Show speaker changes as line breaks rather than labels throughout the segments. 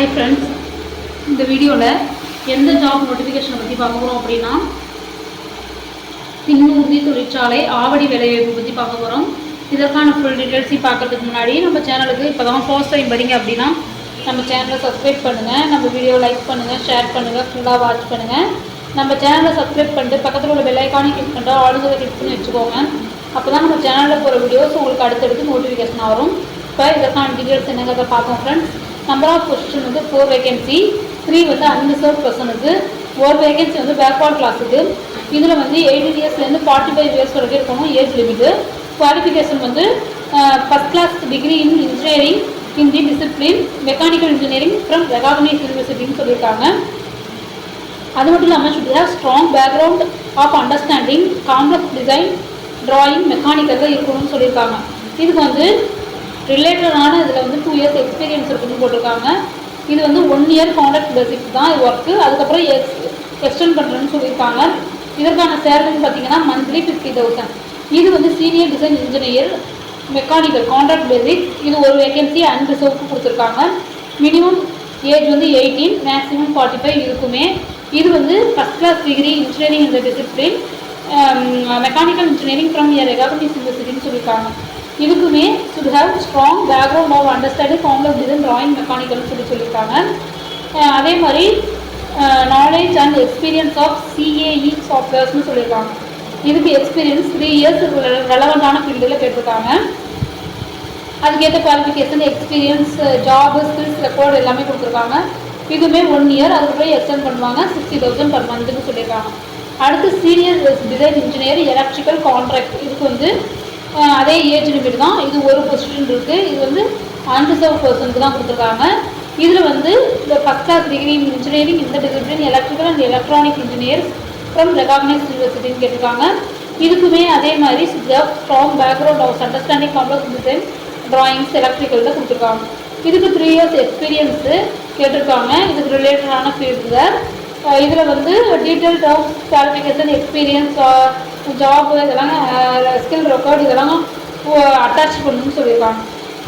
Hi friends இந்த வீடியோவில் எந்த ஜாப் நோட்டிஃபிகேஷனை பற்றி பார்க்க போகிறோம் அப்படின்னா தின்னூர்தி தொழிற்சாலை ஆவடி வேலைவாய்ப்பு பற்றி பார்க்க போகிறோம் இதற்கான ஃபுல் டீட்டெயில்ஸையும் பார்க்கறதுக்கு முன்னாடி நம்ம சேனலுக்கு இப்போ தான் ஃபர்ஸ்ட் டைம் படிங்க அப்படின்னா நம்ம சேனலை சப்ஸ்கிரைப் பண்ணுங்கள் நம்ம வீடியோ லைக் பண்ணுங்கள் ஷேர் பண்ணுங்கள் ஃபுல்லாக வாட்ச் பண்ணுங்கள் நம்ம சேனலை சப்ஸ்கிரைப் பண்ணிட்டு பக்கத்தில் உள்ள பெல்லைக்கானே கிளிக் பண்ணுற ஆளுங்களை கிளிக் பண்ணி வச்சுக்கோங்க. அப்போ தான் நம்ம சேனலில் போகிற வீடியோஸ் உங்களுக்கு அடுத்தடுத்து நோட்டிஃபிகேஷன் வரும். இப்போ இதற்கான டீட்டெயில்ஸ் என்னங்கிறத பார்ப்போம் ஃப்ரெண்ட்ஸ் நம்பர் ஆஃப் பொசிஷன் வந்து ஃபோர் வேகன்சி த்ரீ வந்து அன்ரிசர்வ் பர்சனுக்கு ஒரு வேகன்சி வந்து பேக்வர்ட் கிளாஸுக்கு இதில் வந்து எயிட்டீன் இயர்ஸ்லேருந்து ஃபார்ட்டி ஃபைவ் இயர்ஸ் வரைக்கும் இருக்கணும் ஏஜ் லிமிட்டு குவாலிஃபிகேஷன் வந்து first class degree in engineering in the discipline mechanical engineering from recognise யூனிவர்சிட்டின்னு சொல்லியிருக்காங்க. அது மட்டும் இல்லாமல் should have strong background of understanding complex design drawing mechanical தான் இருக்கணும்னு சொல்லியிருக்காங்க. இதுக்கு வந்து ரிலேட்டடான இதில் வந்து டூ இயர்ஸ் எக்ஸ்பீரியன்ஸ் இருக்குன்னு போட்டிருக்காங்க. இது வந்து ஒன் இயர் கான்ட்ராக்ட் பேசிக்ஸ் தான் இது ஒர்க்கு அதுக்கப்புறம் எக்ஸ் எக்ஸ்டெண்ட் பண்ணுறேன்னு சொல்லியிருக்காங்க. இதற்கான சேலரின்னு பார்த்தீங்கன்னா மந்த்லி ஃபிஃப்டி தௌசண்ட் இது வந்து senior design engineer mechanical contract basic இது ஒரு வேகன்சி அன்ரிசர்வ்க்கு கொடுத்துருக்காங்க. மினிமம் ஏஜ் வந்து எயிட்டீன் மேக்ஸிமம் ஃபார்ட்டி ஃபைவ் இருக்குமே. இது வந்து ஃபஸ்ட் கிளாஸ் டிகிரி இன்ஜினியரிங் இந்த discipline mechanical engineering from year recognise யூனிவர்சிட்டின்னு சொல்லியிருக்காங்க. இதுக்குமே should have strong background of understanding complex design drawing மெக்கானிக்கல்னு சொல்லி சொல்லியிருக்காங்க. அதே மாதிரி knowledge and experience of CAE சாஃப்ட்வேர்ஸ்னு சொல்லியிருக்காங்க. இதுக்கு எக்ஸ்பீரியன்ஸ் த்ரீ இயர்ஸ் ரெலவெண்ட்டான ஃபீல்டில் கேட்டிருக்காங்க. அதுக்கேற்ற qualification experience job skills record எல்லாமே கொடுத்துருக்காங்க. இதுவுமே ஒன் இயர் அதுக்கப்புறம் எக்ஸ்டெண்ட் பண்ணுவாங்க. சிக்ஸ்டி தௌசண்ட் பர் மந்த்துன்னு சொல்லியிருக்காங்க. அடுத்து senior design engineer electrical contract இதுக்கு வந்து அதே ஏஜ் லிமிட் தான். இது ஒரு பொசிஷன் இருக்குது இது வந்து அன்ரிசர்வ் பர்சனுக்கு தான் கொடுத்துருக்காங்க. இதில் வந்து இந்த ஃபஸ்ட் கிளாஸ் டிகிரி இன்ஜினியரிங் இந்த discipline electrical and electronic engineers from recognise யூனிவர்சிட்டின்னு கேட்டிருக்காங்க. இதுக்குமே அதே மாதிரி strong background of understanding complex design drawings எலக்ட்ரிக்கலில் கொடுத்துருக்காங்க. இதுக்கு த்ரீ இயர்ஸ் எக்ஸ்பீரியன்ஸு கேட்டிருக்காங்க. இதுக்கு ரிலேட்டடான ஃபீல்டில் இதில் வந்து detail of qualification experience job இதெல்லாம் ஸ்கில் ரெக்கார்டு இதெல்லாம் அட்டாச் பண்ணணும்னு சொல்லியிருக்காங்க.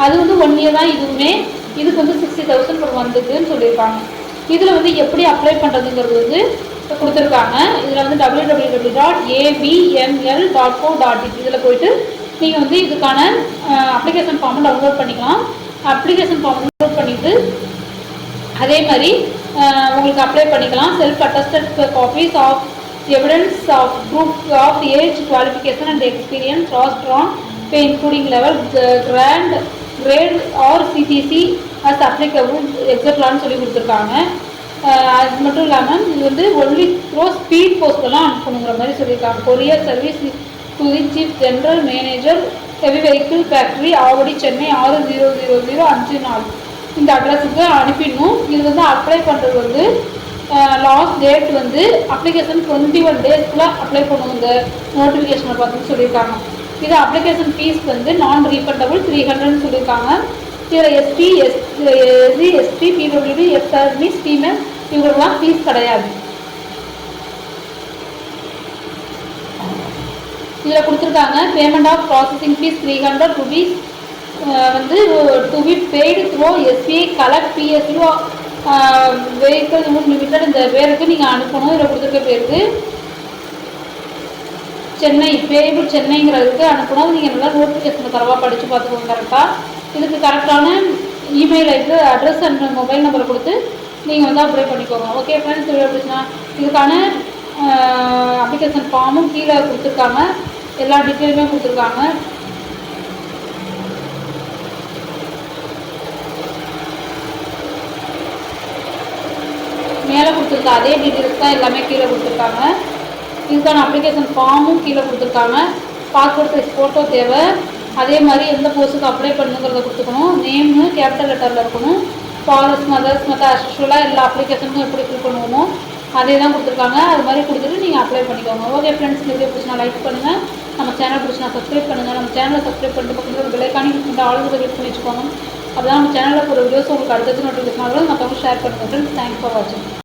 அது வந்து ஒன் இயர் தான் இதுவுமே. இதுக்கு வந்து சிக்ஸ்டி தௌசண்ட் ஒரு மந்த்துக்குன்னு சொல்லியிருக்காங்க. இதில் வந்து எப்படி அப்ளை பண்ணுறதுங்கிறது வந்து கொடுத்துருக்காங்க. இதில் வந்து W W W dot ABNL dot co dot இதில் போயிட்டு நீங்கள் வந்து இதுக்கான அப்ளிகேஷன் ஃபார்மை டவுன்லோட் பண்ணிக்கலாம். அப்ளிகேஷன் ஃபார்ம் டவுன்லோட் பண்ணிவிட்டு அதே மாதிரி உங்களுக்கு அப்ளை பண்ணிக்கலாம். Self attested copies of evidence of proof of age qualification and experience ராஸ்ட்ரான் pay including level grand grade or CTC as applicable எக்ஸட்ரான்னு சொல்லி கொடுத்துருக்காங்க. அது மட்டும் இல்லாமல் இது வந்து ஒன்லி த்ரோ ஸ்பீட் போஸ்ட்லாம் அனுப்பணுங்கிற மாதிரி சொல்லியிருக்காங்க. Courier service to the chief general manager heavy vehicle factory Avadi Chennai ஆறு ஜீரோ ஜீரோ ஜீரோ அஞ்சு நாலு. இந்த அட்ரஸுக்கு அனுப்பிடணும். இது வந்து அப்ளை பண்ணுறது வந்து லாஸ்ட் டேட் வந்து அப்ளிகேஷன் டுவெண்ட்டி ஒன் டேஸ்க்குள்ளே அப்ளை பண்ணுவாங்க நோட்டிஃபிகேஷனை பார்த்துன்னு சொல்லியிருக்காங்க. இது அப்ளிகேஷன் ஃபீஸ் வந்து நான் ரீஃபண்டபுள் த்ரீ ஹண்ட்ரட்னு சொல்லியிருக்காங்க. இதில் ST S SC ST PWD ex army ஸ்டீமன் இவங்களுக்குலாம் ஃபீஸ் கிடையாது. இதில் கொடுத்துருக்காங்க payment of processing fee three hundred rupees வந்து to be paid through SBI collect PSU vehicle மூணு லிமிட்டட் இந்த பேருக்கு நீங்கள் அனுப்பணும். இதில் கொடுத்துருக்க பேருக்கு. சென்னை பேபிள் சென்னைங்கிறதுக்கு அனுப்பணும். நீங்கள் நல்லா நோட்டிஃபிகேஷன் தரவாக படித்து பார்த்துக்கோங்க கரெக்டாக இதுக்கு கரெக்டான email ID address and mobile நம்பரை கொடுத்து நீங்கள் வந்து அப்ளை பண்ணிக்கோங்க. ஓகே ஃப்ரெண்ட்ஸ் வீடியோ பிடிச்சினா இதுக்கான அப்ளிகேஷன் ஃபார்மும் கீழே கொடுத்துருக்காங்க எல்லா டீட்டெயிலுமே கொடுத்துருக்காங்க கொடுத்துருக்க. அதே டீட்டெயில்ஸ் தான் எல்லாமே கீழே கொடுத்துருக்காங்க. இதுக்கான அப்ளிகேஷன் ஃபார்மும் கீழே கொடுத்துருக்காங்க. பாஸ்போர்ட் சைஸ் ஃபோட்டோ தேவை. அதே மாதிரி எந்த போஸ்ட்டுக்கு அப்ளை பண்ணுங்கிறத கொடுத்துக்கணும். நேமு கேபிட்டல் லெட்டரில் இருக்கணும். ஃபாதர்ஸ் மதர்ஸ் மற்ற அஸ்யூஷுவலாக எல்லா அப்ளிகேஷனுக்கும் எப்படி ஃபில் பண்ணுவோமோ அதே தான் கொடுத்துருக்காங்க. அது மாதிரி கொடுத்துட்டு நீங்கள் அப்ளை பண்ணிக்கோங்க. ஓகே ஃப்ரெண்ட்ஸ் வீடியோ பிடிச்சினா லைக் பண்ணுங்கள் நம்ம சேனல் பிடிச்சினா சப்ஸ்கிரைப் பண்ணுங்கள் நம்ம சேனலை சப்ஸ்கிரைப் பண்ணிட்டு பக்கத்தில் ஒரு விலைக்காணி கிட்ட ஆளுநர் கிளிக் பண்ணி வச்சுக்கோங்க அப்போ நம்ம சேனலில் ஒரு வீடியோஸ் உங்களுக்கு அடுத்தது நோட்டிஃபிகேஷன் ஆகும். மற்றவங்க ஷேர் பண்ணுங்கள் ஃப்ரெண்ட்ஸ் தேங்க்ஸ் ஃபார் வாட்சிங்